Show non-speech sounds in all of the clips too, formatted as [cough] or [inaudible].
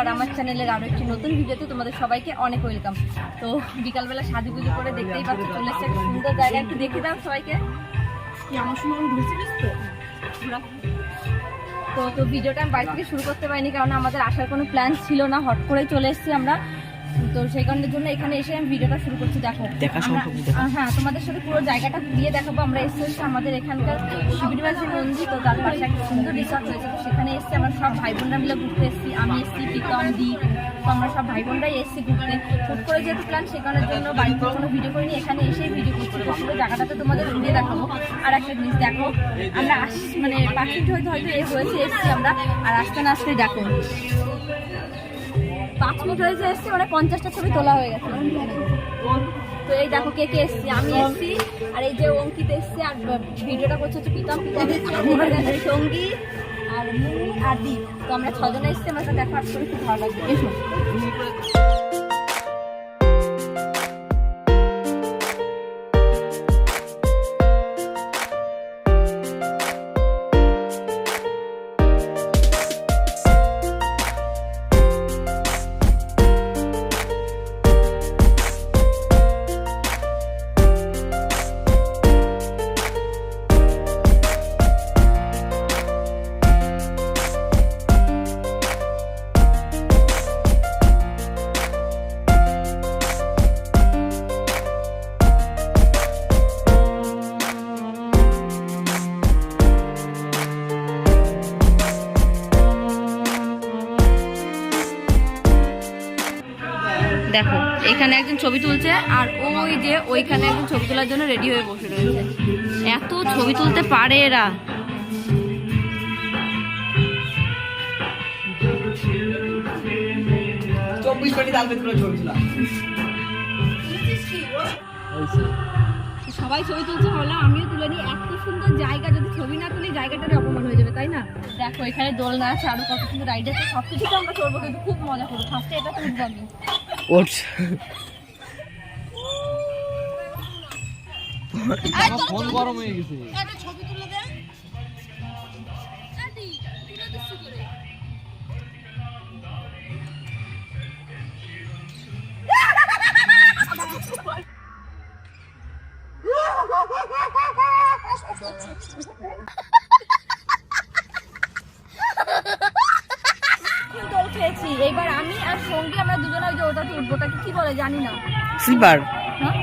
আর আমার চ্যানেলের আরও একটি নতুন ভিডিওতে তোমাদের সবাইকে অনেক ওয়েলকাম। তো বিকালবেলা সাজু পুজো করে দেখতেই পাচ্ছি চলে এসছে একটা সুন্দর জায়গা। একটু দেখে দাও সবাইকে। আমার সময় আমি তো? তো তো ভিডিওটা আমি বাড়ি থেকে শুরু করতে পারিনি কারণ আমাদের আসার কোনো প্ল্যান ছিল না। হট করে চলে এসেছি আমরা। তো সেই কারণের জন্য এখানে এসে আমি ভিডিওটা শুরু করছি দেখো। দেখা সম্ভব হ্যাঁ তোমাদের সাথে পুরো জায়গাটা ঘুরিয়ে দেখাবো। আমরা এসে এসে আমাদের এখানকার শিবিরবাসী মন্দির তো তার পাশে একটা সুন্দর রিসর্ট রয়েছে। তো সেখানে এসে আমরা সব ভাই বোনরা মিলে ঘুরতে এসেছি। আমি এসেছি প্রীতম দি তো আমরা সব ভাই বোনরাই এসেছি ঘুরতে। হুট করে যেহেতু প্ল্যান সে কারণের জন্য বাড়িতে কোনো ভিডিও করিনি। এখানে এসেই ভিডিও করছি। তো পুরো জায়গাটাতে তোমাদের ঘুরিয়ে দেখাবো। আর একটা জিনিস দেখো আমরা আস মানে পাখি হয়তো হয়তো এ হয়েছে এসেছি আমরা। আর আসতে না আসতে দেখো। পাঁচ মিনিট হয়েছে এসছে মানে পঞ্চাশটা ছবি তোলা হয়ে গেছে। তো এই দেখো কে কে এসছে। আমি এসছি, আর এই যে অঙ্কিত এসছে, আর ভিডিওটা করছে হচ্ছে প্রীতম। সঙ্গী, আর মুনি, আর দীপ। তো আমরা ছজনে এসছি, আমার সাথে দেখা করে খুব ভালো লাগবে দেখো এখানে একজন ছবি তুলছে আর ওই যে ওইখানে একজন ছবি তোলার জন্য রেডি হয়ে বসে রয়েছে। এত ছবি তুলতে পারে এরা। সবাই ছবি তুলছে ভাবলাম আমিও তুলে নিই। এত সুন্দর জায়গা যদি ছবি না তুলি জায়গাটারে অপমান হয়ে যাবে তাই না? দেখো এখানে দোলনা আছে আরও কত সুন্দর রাইড আছে সব কিছু তো আমরা চড়বো কিন্তু খুব মজা করব। ফার্স্টে এটা তো উঠবো আমি। ওটস ফোন গরম হয়ে গেছে। দোল [laughs] [laughs] খেয়েছি এবার আমি আর সঙ্গী আমরা দুজনে ওই যে ওটাতে উঠবো ওটাকে কি বলে জানি না। স্লিপার? হ্যাঁ?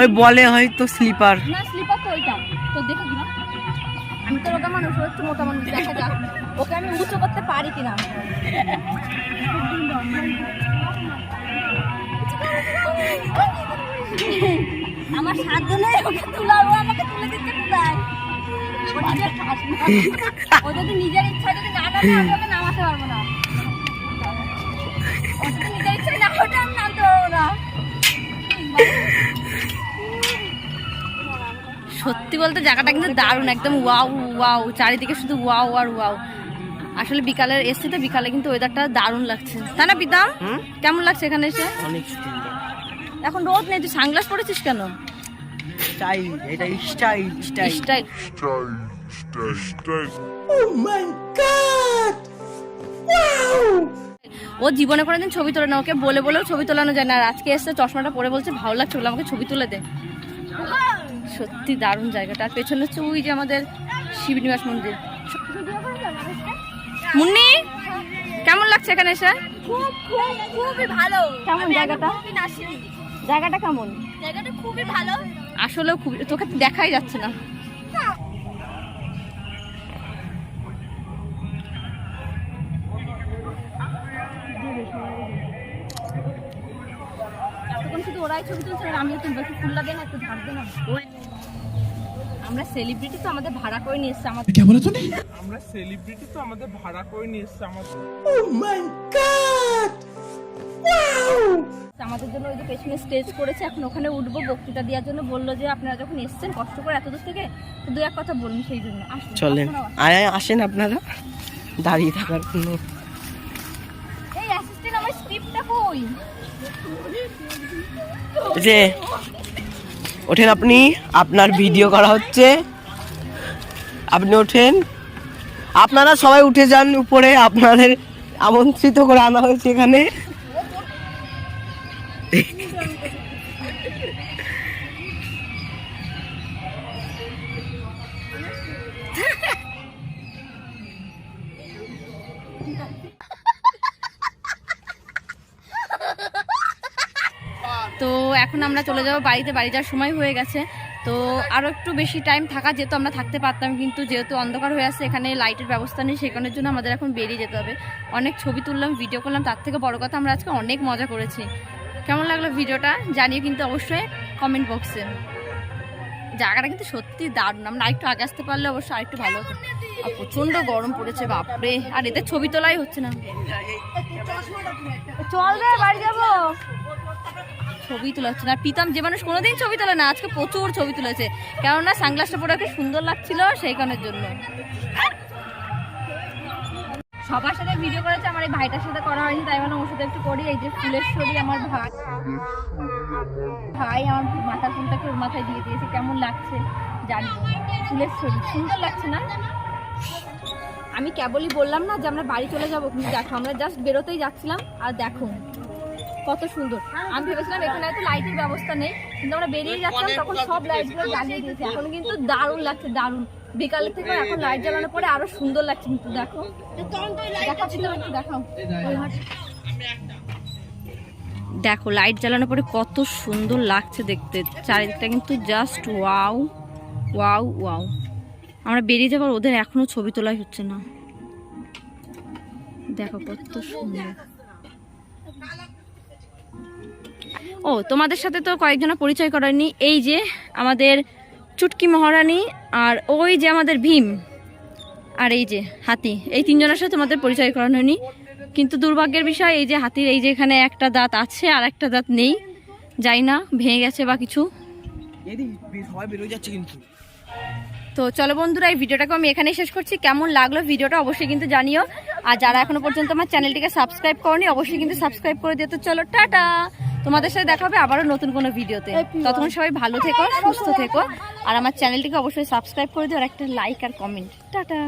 ওই বলে হয়তো স্লিপার। না স্লিপার তো ওইটা। তো দেখে কিনা আমি তো ওটা মানুষ একটু মোটা মানুষ দেখা যাক। ওকে আমি উঁচু করতে পারি কিনা? আমার সাধ্য নেই ওকে তোলার ও আমাকে তুলে দিতে কোথায় ও না। যদি নিজের ইচ্ছা যদি না নামে সত্যি বলতে জায়গাটা কিন্তু দারুণ একদম ওয়াও ওয়াও চারিদিকে শুধু ওয়াও আর ওয়াও। আসলে বিকালের এসছি তো বিকালে কিন্তু ওয়েদারটা দারুণ লাগছে। তাই না বিদাম হুম? কেমন লাগছে এখানে এসে? অনেক এখন রোদ নেই তুই সানগ্লাস পরেছিস কেন? স্টাইল এটা style style style Style, style, style. ও জীবনে কোনোদিন ছবি তোলে না ওকে বলে বলেও ছবি তোলানো যায় না। আর আজকে এসে চশমাটা পরে বলছে ভালো লাগছে বলে আমাকে ছবি তুলে দে। সত্যি দারুণ জায়গাটা। আর পেছনে হচ্ছে ওই যে আমাদের শিবনিবাস মন্দির। মুন্নি কেমন লাগছে এখানে এসে? খুব খুব খুবই ভালো। কেমন জায়গাটা? জায়গাটা কেমন? জায়গাটা খুবই ভালো। আসলেও খুব তোকে তো দেখাই যাচ্ছে না। ছবি তুলছে আর আমিও তুলবো একটু ফুল্লা দেন একটু ধার দেন আমরা সেলিব্রিটি তো আমাদের ভাড়া করে নিয়ে এসছে আমাদের। আমরা সেলিব্রিটি তো আমাদের ভাড়া করে নিয়ে এসছে আমাদের। আমাদের জন্য ওই যে পেছনে স্টেজ করেছে এখন ওখানে উঠবো বক্তৃতা দেওয়ার জন্য বলল যে আপনারা যখন এসছেন কষ্ট করে এত দূর থেকে তো দু এক কথা বলুন সেই জন্য। চলেন। আয় আসেন আপনারা। দাঁড়িয়ে থাকার কোনো এই অ্যাসিস্ট্যান্ট আমার স্ক্রিপ্টটা কই? যে ওঠেন আপনি আপনার ভিডিও করা হচ্ছে। আপনি ওঠেন। আপনারা সবাই উঠে যান উপরে আপনাদের আমন্ত্রিত করে আনা হয়েছে এখানে। [laughs] তো এখন আমরা চলে যাব বাড়িতে। বাড়ি যাওয়ার সময় হয়ে গেছে। তো আরও একটু বেশি টাইম থাকা, যেহেতু আমরা থাকতে পারতাম, কিন্তু যেহেতু অন্ধকার হয়ে আছে, এখানে লাইটের ব্যবস্থা নেই সেখানের জন্য আমাদের এখন বেরিয়ে যেতে হবে। অনেক ছবি তুললাম ভিডিও করলাম, তার থেকে বড় কথা আমরা আজকে অনেক মজা করেছি। কেমন লাগল ভিডিওটা জানিয়ে কিন্তু অবশ্যই কমেন্ট বক্সে জায়গাটা কিন্তু সত্যি দারুণ। আমরা আরেকটু আগে আসতে পারলে অবশ্যই আরেকটু ভালো হতো। আর প্রচণ্ড গরম পড়েছে, বাপরে! আর এদের ছবি তোলাই হচ্ছে না। চল রে, বাড়ি যাব। ছবি তোলা হচ্ছে না প্রীতম, যে মানুষ কোনোদিন ছবি তোলে না, আজকে প্রচুর ছবি তুলেছে। কেননা, সানগ্লাসটা পরে ওকে সুন্দর লাগছিল সেই কারণের জন্য। সবার সাথে ভিডিও করেছে, আমার এই ভাইটার সাথে করা হয়নি তাই মানে ওর সাথে একটু করি। এই যে ফুলেশ্বরী আমার ভাই। ভাই আমার মাথার ফুলটাকে ওর মাথায় দিয়ে দিয়েছে, কেমন লাগছে জানি। ফুলেশ্বরী, সুন্দর লাগছে না? আমি কেবলই বললাম না যে আমরা বাড়ি চলে যাব, কিন্তু দেখো, আমরা জাস্ট বেরোতেই যাচ্ছিলাম, আর দেখো। কত সুন্দর। আমি ভেবেছিলাম এখানে হয়তো লাইটের ব্যবস্থা নেই কিন্তু আমরা বেরিয়ে যাচ্ছিলাম তখন সব লাইটগুলো জ্বালিয়ে দিয়েছে। এখন কিন্তু দারুণ লাগছে দারুণ। বিকালের থেকে এখন লাইট জ্বালানোর পরে আরও সুন্দর লাগছে কিন্তু দেখো। একটু দেখাও। দেখো লাইট জ্বালানোর পরে কত সুন্দর লাগছে দেখতে। চারিদিকটা কিন্তু জাস্ট ওয়াও ওয়াও ওয়াও আমরা বেরিয়ে যাবার ওদের এখনও ছবি তোলাই হচ্ছে না। দেখো কত সুন্দর। ও তোমাদের সাথে তো কয়েকজনা পরিচয় করায়নি। এই যে আমাদের চুটকি মহারানী আর ওই যে আমাদের ভীম আর এই যে হাতি। এই তিনজনের সাথে তোমাদের পরিচয় করানো হয়নি। কিন্তু দুর্ভাগ্যের বিষয় এই যে হাতির এই যে এখানে একটা দাঁত আছে আর একটা দাঁত নেই। যাই না ভেঙে গেছে বা কিছু। তো চলো বন্ধুরা এই ভিডিওটাকে আমি এখানেই শেষ করছি। কেমন লাগল ভিডিওটা অবশ্যই কিন্তু জানিও। আর যারা এখনও পর্যন্ত আমার চ্যানেলটিকে সাবস্ক্রাইব করনি অবশ্যই কিন্তু সাবস্ক্রাইব করে দিও। তো চলো টাটা! তোমাদের সাথে দেখা হবে আবারও নতুন কোনো ভিডিওতে। ততক্ষণ সবাই ভালো থেকো সুস্থ থেকো। আর আমার চ্যানেলটিকে অবশ্যই সাবস্ক্রাইব করে দিও আর একটা লাইক আর কমেন্ট। টাটা।